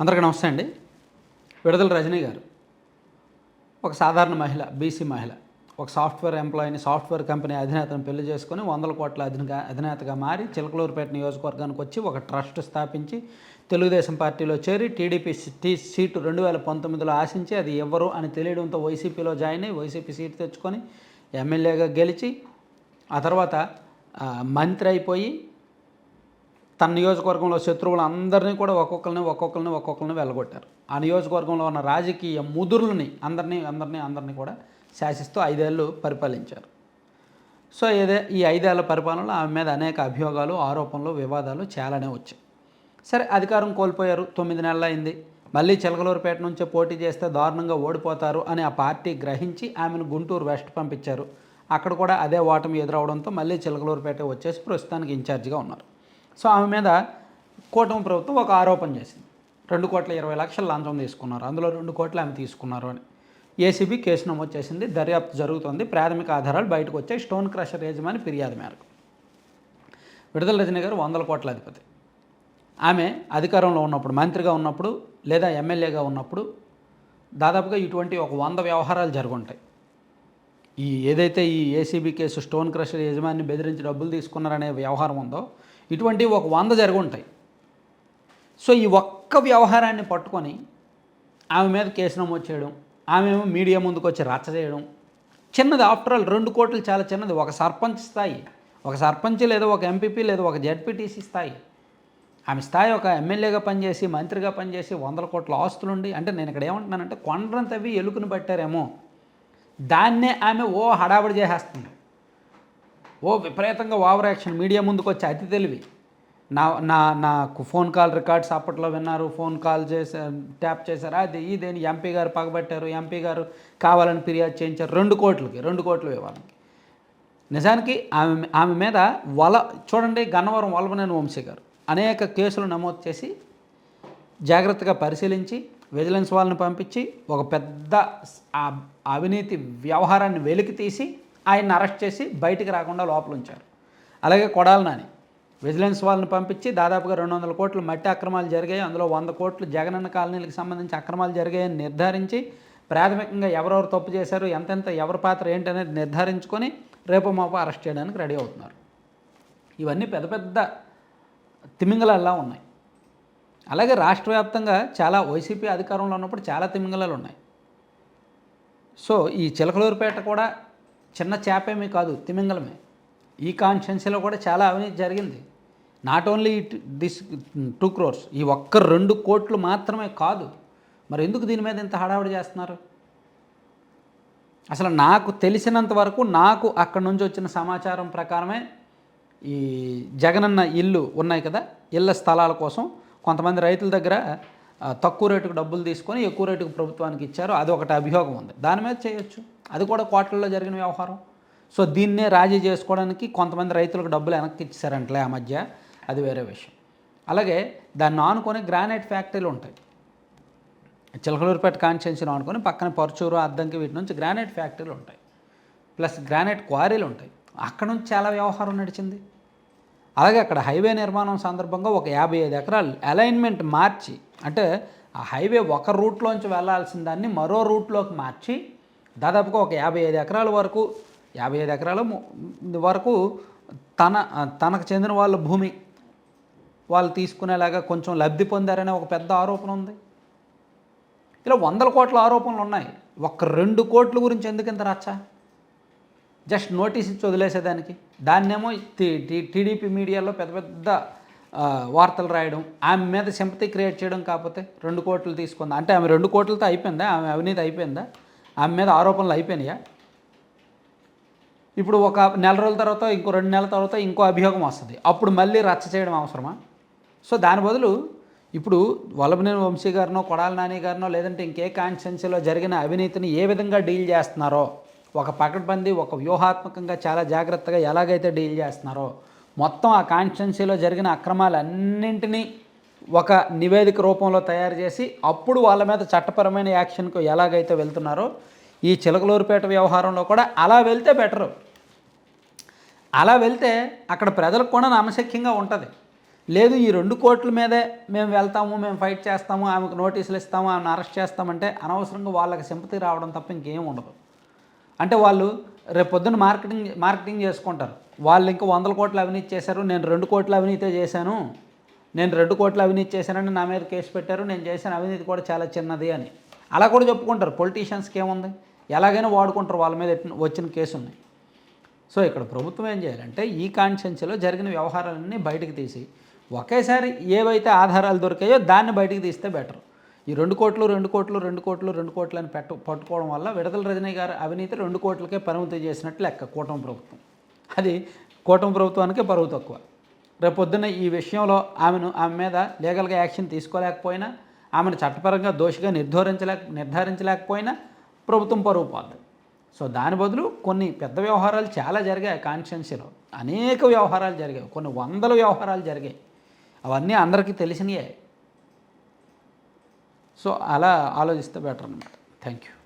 అందరికీ నమస్తే అండి. విడుదల రజనీ గారు. ఒక సాధారణ మహిళ బీసీ మహిళ. ఒక సాఫ్ట్వేర్ ఎంప్లాయీని సాఫ్ట్వేర్ కంపెనీ అధినేతను పెళ్ళి చేసుకొని వందల కోట్ల అధిన అధినేతగా మారి చిలకలూరుపేట నియోజకవర్గానికి వచ్చి ఒక ట్రస్ట్ స్థాపించి తెలుగుదేశం పార్టీలో చేరి టీడీపీ టీ సీటు రెండు వేల పంతొమ్మిదిలో ఆశించి అది ఎవరు అని తెలియడంతో వైసీపీలో జాయిన్ అయ్యి వైసీపీ సీటు తెచ్చుకొని ఎమ్మెల్యేగా గెలిచి ఆ తర్వాత మంత్రి అయిపోయి తన నియోజకవర్గంలో శత్రువులు అందరినీ కూడా ఒక్కొక్కరిని ఒక్కొక్కరిని ఒక్కొక్కరిని వెళ్ళగొట్టారు. ఆ నియోజకవర్గంలో ఉన్న రాజకీయ ముదురులని అందరినీ అందరినీ అందరినీ కూడా శాసిస్తూ ఐదేళ్ళు పరిపాలించారు. సో ఏదే ఈ ఐదేళ్ళ పరిపాలనలో ఆమె మీద అనేక అభియోగాలు ఆరోపణలు వివాదాలు చాలానే వచ్చాయి. సరే అధికారం కోల్పోయారు. తొమ్మిది నెలలు అయింది మళ్ళీ చిలకలూరుపేట నుంచే పోటీ చేస్తే దారుణంగా ఓడిపోతారు అని ఆ పార్టీ గ్రహించి ఆమెను గుంటూరు వెస్ట్ పంపించారు. అక్కడ కూడా అదే ఓటమి ఎదురవడంతో మళ్ళీ చిలకలూరుపేట వచ్చేసి ప్రస్తుతానికి ఇన్ఛార్జిగా ఉన్నారు. సో ఆమె మీద కూటమి ప్రభుత్వం ఒక ఆరోపణ చేసింది. రెండు కోట్ల ఇరవై లక్షల లంచం తీసుకున్నారు. అందులో రెండు కోట్లు ఆమె తీసుకున్నారు అని. ఏసీబీ కేసు నమోదు చేసింది. దర్యాప్తు జరుగుతుంది. ప్రాథమిక ఆధారాలు బయటకు వచ్చాయి. స్టోన్ క్రషర్ యజమాని ఫిర్యాదు మేరకు. విడుదల రజనీ గారు వందల కోట్ల అధిపతి. ఆమె అధికారంలో ఉన్నప్పుడు మంత్రిగా ఉన్నప్పుడు లేదా ఎమ్మెల్యేగా ఉన్నప్పుడు దాదాపుగా ఇటువంటి ఒక వంద వ్యవహారాలు జరుగుంటాయి. ఈ ఏదైతే ఈ ఏసీబీ కేసు స్టోన్ క్రషర్ యజమాని బెదిరించి డబ్బులు తీసుకున్నారనే వ్యవహారం ఉందో ఇటువంటి ఒక వంద జరుగుంటాయి సో ఈ ఒక్క వ్యవహారాన్ని పట్టుకొని ఆమె మీద కేసు నమోదు చేయడం ఆమె ఏమో మీడియా ముందుకు వచ్చి రచ్చ చేయడం చిన్నది ఆఫ్టర్ ఆల్ రెండు కోట్లు చాలా చిన్నది. ఒక సర్పంచ్ స్థాయి ఒక సర్పంచ్ లేదా ఒక ఎంపీపీ లేదా ఒక జెడ్పీటీసీ స్థాయి ఆమె స్థాయి ఒక ఎమ్మెల్యేగా పనిచేసి మంత్రిగా పనిచేసి వందల కోట్ల ఆస్తులుండి అంటే నేను ఇక్కడ ఏమంటున్నానంటే కొండను తవ్వి ఎలుకను పట్టారేమో దాన్నే ఆమె ఓ హడావిడి చేసేస్తుంది. ఓ విపరీతంగా ఓవర్ యాక్షన్ మీడియా ముందుకు వచ్చి అతి తెలివి. నా నా నాకు ఫోన్ కాల్ రికార్డ్స్ అప్పట్లో విన్నారు ఫోన్ కాల్ చేశారు ట్యాప్ చేశారు అది ఇదేని ఎంపీ గారు పగబట్టారు ఎంపీ గారు కావాలని ఫిర్యాదు చేయించారు రెండు కోట్లకి రెండు కోట్లు ఇవ్వాలని నిజానికి ఆమె ఆమె మీద వల చూడండి గన్నవరం వలవనేని వంశీ గారు అనేక కేసులు నమోదు చేసి జాగ్రత్తగా పరిశీలించి విజిలెన్స్ వాళ్ళని పంపించి ఒక పెద్ద అవినీతి వ్యవహారాన్ని వెలికి తీసి ఆయన్ని అరెస్ట్ చేసి బయటికి రాకుండా లోపల ఉంచారు. అలాగే కొడాలి నాని విజిలెన్స్ వాళ్ళని పంపించి దాదాపుగా రెండు వందల కోట్లు మట్టి అక్రమాలు జరిగాయి. అందులో వంద కోట్లు జగనన్న కాలనీలకు సంబంధించి అక్రమాలు జరిగాయని నిర్ధారించి ప్రాథమికంగా ఎవరెవరు తప్పు చేశారు ఎంతెంత ఎవరి పాత్ర ఏంటనేది నిర్ధారించుకొని రేపు మాపు అరెస్ట్ చేయడానికి రెడీ అవుతున్నారు. ఇవన్నీ పెద్ద పెద్ద తిమింగలల్లా ఉన్నాయి. అలాగే రాష్ట్ర వ్యాప్తంగా చాలా వైసీపీ అధికారంలో ఉన్నప్పుడు చాలా తిమింగలాలు ఉన్నాయి. సో ఈ చిలకలూరుపేట కూడా చిన్న చేపేమీ కాదు తిమింగలమే. ఈ కాన్స్టిట్యున్సీలో కూడా చాలా అవినీతి జరిగింది. Not only it this two crores ఈ ఒక్క రెండు కోట్లు మాత్రమే కాదు. మరి ఎందుకు దీని మీద ఇంత హడావిడి చేస్తున్నారు? అసలు నాకు తెలిసినంత వరకు నాకు అక్కడి నుంచి వచ్చిన సమాచారం ప్రకారమే ఈ జగనన్న ఇల్లు ఉన్నాయి కదా ఇళ్ళ స్థలాల కోసం. కొంతమంది రైతుల దగ్గర తక్కువ రేటుకు డబ్బులు తీసుకొని ఎక్కువ రేటుకు ప్రభుత్వానికి ఇచ్చారు. అది ఒకటి అభియోగం ఉంది. దాని మీద చేయొచ్చు. అది కూడా కోట్లలో జరిగిన వ్యవహారం. సో దీన్నే రాజీ చేసుకోవడానికి కొంతమంది రైతులకు డబ్బులు వెనక్కి ఇచ్చారంటలే ఆ మధ్య. అది వేరే విషయం. అలాగే దాన్ని ఆనుకొని గ్రానైట్ ఫ్యాక్టరీలు ఉంటాయి. చిలకలూరుపేట కాన్స్టిట్యున్సీని ఆనుకొని పక్కన పరుచూరు అద్దంకి వీటి నుంచి గ్రానైట్ ఫ్యాక్టరీలు ఉంటాయి. ప్లస్ గ్రానైట్ క్వారీలు ఉంటాయి. అక్కడ నుంచి చాలా వ్యవహారం నడిచింది. అలాగే అక్కడ హైవే నిర్మాణం సందర్భంగా ఒక యాభై ఐదు ఎకరాలు అలైన్మెంట్ మార్చి అంటే ఆ హైవే ఒక రూట్లోంచి వెళ్ళాల్సిన దాన్ని మరో రూట్లోకి మార్చి దాదాపుగా ఒక యాభై ఐదు ఎకరాల వరకు యాభై ఐదు ఎకరాల వరకు తన తనకు చెందిన వాళ్ళ భూమి వాళ్ళు తీసుకునేలాగా కొంచెం లబ్ధి పొందారనే ఒక పెద్ద ఆరోపణ ఉంది. ఇలా వందల కోట్ల ఆరోపణలు ఉన్నాయి. ఒక్క రెండు కోట్ల గురించి ఎందుకు ఇంత రచ్చ? జస్ట్ నోటీస్ ఇచ్చి వదిలేసేదానికి. దాన్నేమో టీడీపీ మీడియాలో పెద్ద పెద్ద వార్తలు రాయడం ఆమె మీద సింపతి క్రియేట్ చేయడం కాకపోతే రెండు కోట్లు తీసుకుందా? అంటే ఆమె రెండు కోట్లతో అయిపోయిందా? ఆమె అవినీతి అయిపోయిందా? ఆమె మీద ఆరోపణలు అయిపోయినాయా? ఇప్పుడు ఒక నెల రోజుల తర్వాత ఇంకో రెండు నెలల తర్వాత ఇంకో అభియోగం వస్తుంది. అప్పుడు మళ్ళీ రచ్చ చేయడం అవసరమా? సో దాని బదులు ఇప్పుడు వల్లభనేని వంశీ గారినో కొడాల నాని గారినో లేదంటే ఇంకే కాన్స్టెన్సీలో జరిగిన అవినీతిని ఏ విధంగా డీల్ చేస్తున్నారో ఒక పకడ్బందీ ఒక వ్యూహాత్మకంగా చాలా జాగ్రత్తగా ఎలాగైతే డీల్ చేస్తున్నారో మొత్తం ఆ కాన్స్టెన్సీలో జరిగిన అక్రమాలన్నింటినీ ఒక నివేదిక రూపంలో తయారు చేసి అప్పుడు వాళ్ళ మీద చట్టపరమైన యాక్షన్కు ఎలాగైతే వెళ్తున్నారో ఈ చిలకలూరుపేట వ్యవహారంలో కూడా అలా వెళ్తే బెటరు. అలా వెళ్తే అక్కడ ప్రజలకు కూడా నమ్మశక్యంగా ఉంటుంది. లేదు ఈ రెండు కోట్ల మీదే మేము వెళ్తాము మేము ఫైట్ చేస్తాము ఆమెకు నోటీసులు ఇస్తాము ఆమెను అరెస్ట్ చేస్తామంటే అనవసరంగా వాళ్ళకి సింపతి రావడం తప్ప ఇంకేం ఉండదు. అంటే వాళ్ళు రేపు పొద్దున్న మార్కెటింగ్ మార్కెటింగ్ చేసుకుంటారు. వాళ్ళు ఇంకా వందల కోట్లు అవినీతి చేశారు నేను రెండు కోట్లు అవినీతే చేశాను. నేను రెండు కోట్ల అవినీతి చేశానని నా మీద కేసు పెట్టారు నేను చేసిన అవినీతి కూడా చాలా చిన్నది అని. అలా కూడా చెప్పుకుంటారు పొలిటీషియన్స్కి ఏముంది ఎలాగైనా వాడుకుంటారు వాళ్ళ మీద వచ్చిన వచ్చిన కేసుని సో ఇక్కడ ప్రభుత్వం ఏం చేయాలంటే ఈ కాన్షియన్స్లో జరిగిన వ్యవహారాలన్నీ బయటకు తీసి ఒకేసారి ఏవైతే ఆధారాలు దొరికాయో దాన్ని బయటకు తీస్తే బెటర్ ఈ రెండు కోట్లు రెండు కోట్లు రెండు కోట్లు రెండు కోట్లు అని పెట్టు పట్టుకోవడం వల్ల విడతల రజనీ గారు అవినీతి రెండు కోట్లకే పరిమితి చేసినట్లు లెక్క కూటమి ప్రభుత్వం. అది కూటమి ప్రభుత్వానికే పరువు తక్కువ. రేపొద్దున ఈ విషయంలో ఆమెను ఆమె మీద లీగల్గా యాక్షన్ తీసుకోలేకపోయినా ఆమెను చట్టపరంగా దోషిగా నిర్ధారించలేక నిర్ధారించలేకపోయినా ప్రభుత్వం పరువు పోద్ది. సో దాని బదులు కొన్ని పెద్ద వ్యవహారాలు చాలా జరిగాయి కాన్స్టిట్యున్సీలో. అనేక వ్యవహారాలు జరిగాయి. కొన్ని వందల వ్యవహారాలు జరిగాయి. అవన్నీ అందరికీ తెలిసినయే. సో అలా ఆలోచిస్తే బెటర్ అనమాట థ్యాంక్ యూ